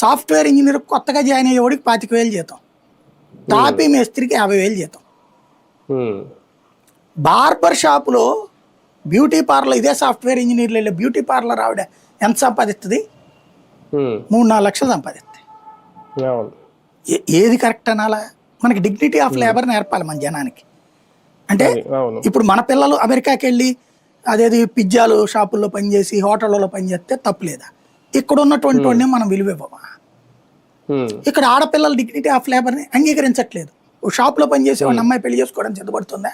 Software engineer కొత్తగా join అయ్యేవాడికి పాతిక వేలు జీతం. టాపీ మేస్త్రికి యాభై వేలు జీతం. బార్బర్ షాపులో బ్యూటీ పార్లర్ ఇదే సాఫ్ట్వేర్ ఇంజనీర్లు వెళ్ళే బ్యూటీ పార్లర్ ఆవిడ ఎంత సంపాదిస్తుంది? మూడు నాలుగు లక్షలు సంపాదిస్తుంది ఏ- ఏది కరెక్ట్ అనాలా? మనకి డిగ్నిటీ ఆఫ్ లేబర్ నేర్పాలి మన జనానికి. అంటే ఇప్పుడు మన పిల్లలు అమెరికాకి వెళ్ళి అదేది పిజ్జాలు షాపుల్లో పనిచేసి హోటళ్ళలో పనిచేస్తే తప్పులేదా? ఇక్కడ ఉన్నటువంటి వాడిని మనం విలువ ఇవ్వమా ఉమ్, ఇక్కడ ఆడపిల్లల డిగ్నిటీ ఆఫ్ లేబర్ని అంగీకరించట్లేదు. ఒక షాప్లో పనిచేసే వాళ్ళ అమ్మాయి పెళ్ళి చేసుకోవడానికి సిద్ధపడుతుందా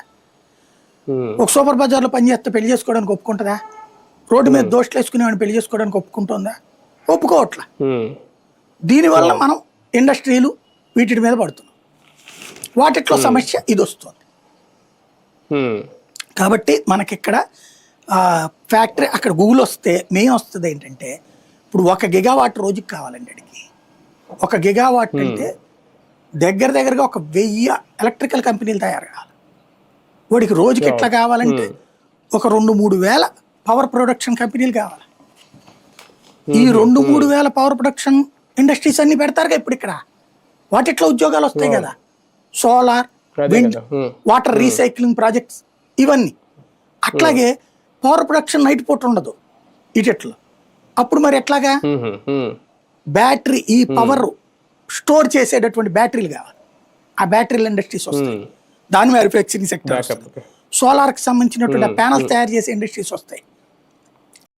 ఉమ్, ఒక సూపర్ బజార్లో పనిచేస్తే పెళ్ళి చేసుకోవడానికి ఒప్పుకుంటుందా? రోడ్డు మీద దోషులు వేసుకునేవాడిని పెళ్ళి చేసుకోవడానికి ఒప్పుకుంటుందా? ఒప్పుకోవట్లా. దీనివల్ల మనం ఇండస్ట్రీలు వీటి మీద పడుతున్నాం. వాటిట్లో సమస్య ఇది వస్తుంది. కాబట్టి మనకి ఇక్కడ ఫ్యాక్టరీ అక్కడ గూగుల్ వస్తే మెయిన్ వస్తుంది ఏంటంటే ఇప్పుడు ఒక గిగావాట్ రోజుకి కావాలండి అడిగి. ఒక గిగావాట్ అంటే దగ్గర దగ్గరగా ఒక వెయ్యి ఎలక్ట్రికల్ కంపెనీలు తయారు కావాలి. వాడికి రోజుకి ఎట్లా కావాలంటే ఒక రెండు మూడు వేల పవర్ ప్రొడక్షన్ కంపెనీలు కావాలి. ఈ రెండు మూడు వేల పవర్ ప్రొడక్షన్ ఇండస్ట్రీస్ అన్ని పెడతారుగా ఇప్పుడు ఇక్కడ. వాటిట్లో ఉద్యోగాలు వస్తాయి కదా. Solar wind water recycling projects ఇవన్నీ. అట్లాగే పవర్ ప్రొడక్షన్ నైట్ పూట ఉండదు. ఇటెట్లో అప్పుడు మరి ఎట్లాగా? బ్యాటరీ ఈ పవర్ స్టోర్ చేసేటటువంటి బ్యాటరీలు కావాలి. ఆ బ్యాటరీల ఇండస్ట్రీస్ వస్తాయి. దాని మ్యానుఫ్యాక్చరింగ్ సెక్టర్ బ్యాకప్ సోలార్కి సంబంధించినటువంటి ప్యానల్స్ తయారు చేసే ఇండస్ట్రీస్ వస్తాయి.